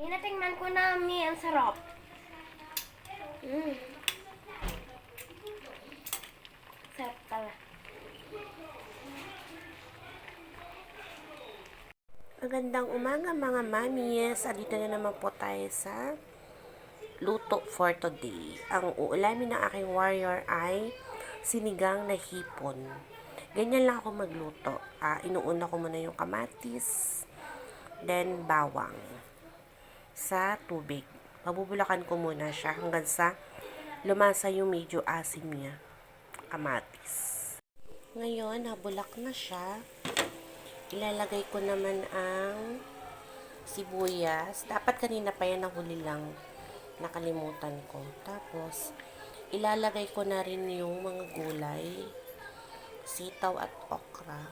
Hinatingnan ko na, Mi. Ang sarap. Mm. Sarap pala. Magandang umaga mga mamis. Andito na naman po tayo sa luto for today. Ang uulamin ng aking warrior ay sinigang na hipon. Ganyan lang ako magluto. Ah, inuuna ko muna yung kamatis, then bawang sa tubig. Pabubulakan ko muna siya hanggang sa lumasa yung medyo asim niya. Kamatis. Ngayon, nabulak na siya ilalagay ko naman ang sibuyas. Dapat kanina pa yan nahuli lang. Nakalimutan ko. Tapos, ilalagay ko na rin yung mga gulay. Sitaw at okra.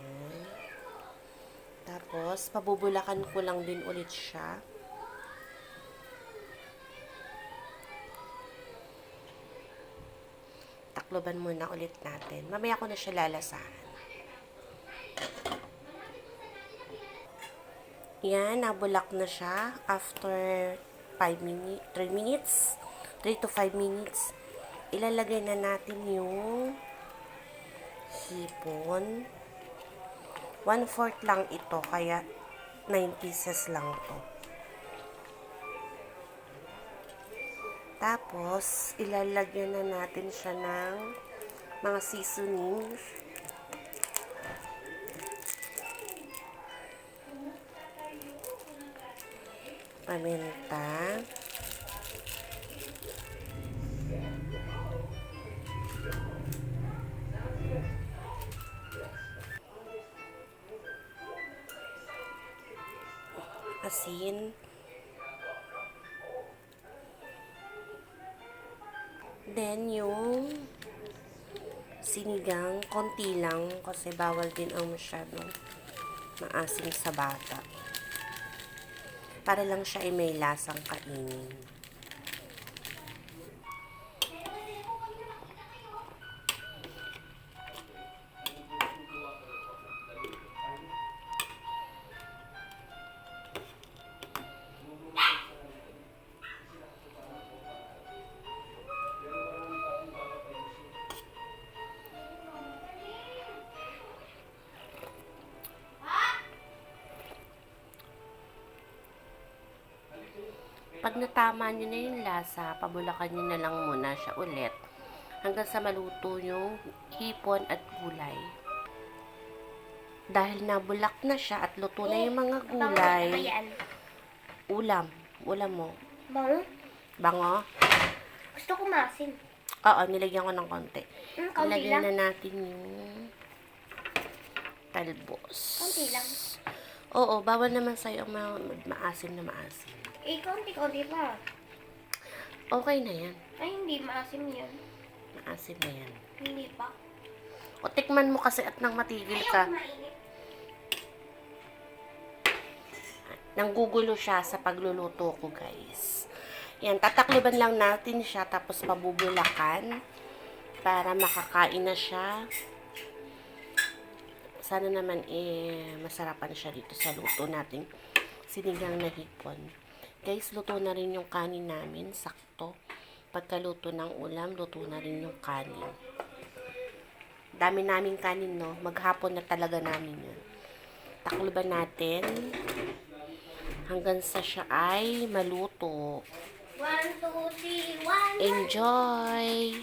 Yan. Tapos, pabubulakan ko lang din ulit siya. takloban muna ulit natin. Mamaya ko na siya lalasahan. Yan, nabulak na siya after 5 minutes, 3 minutes, 3 to 5 minutes. Ilalagay na natin yung hipon. 1-4 lang ito, kaya 9 pieces lang to. Tapos, ilalagyan na natin siya ng mga seasonings. Paminta. Asin. Then, yung sinigang, konti lang kasi bawal din ang masyadong maasim sa bata. Para lang siya ay may lasang kainin. Pag natama nyo na yung lasa, pabulakan nyo na lang muna siya ulit hanggang sa maluto yung hipon at gulay. Dahil nabulak na siya at luto na yung mga gulay, ulam. Ulam mo. Bang, Bango? gusto ko masin. Oo, nilagyan ko ng konti. Mm, kaunti Ilagyan lang. na natin yung talbos. Kaunti lang. Oo, bawal naman sa'yo ang ma- maasim na maasim. Eh, kaunti-kaunti pa. Okay na yan. Ay, hindi. Maasim yan. Maasim na yan. Hindi pa. O tikman mo kasi at nang matigil ka. Mainit. Nanggugulo siya sa pagluluto ko, guys. Yan, tatakliban lang natin siya tapos pabubulakan para makakain na siya. Sana naman eh masarapan siya dito sa luto natin sinigang na hipon. Guys, luto na rin yung kanin namin, sakto. Pagkaluto ng ulam, luto na rin yung kanin. Dami naming kanin, no? Maghapon na talaga namin yun. Takluban natin hanggang sa siya ay maluto. One, two, three, one. Enjoy!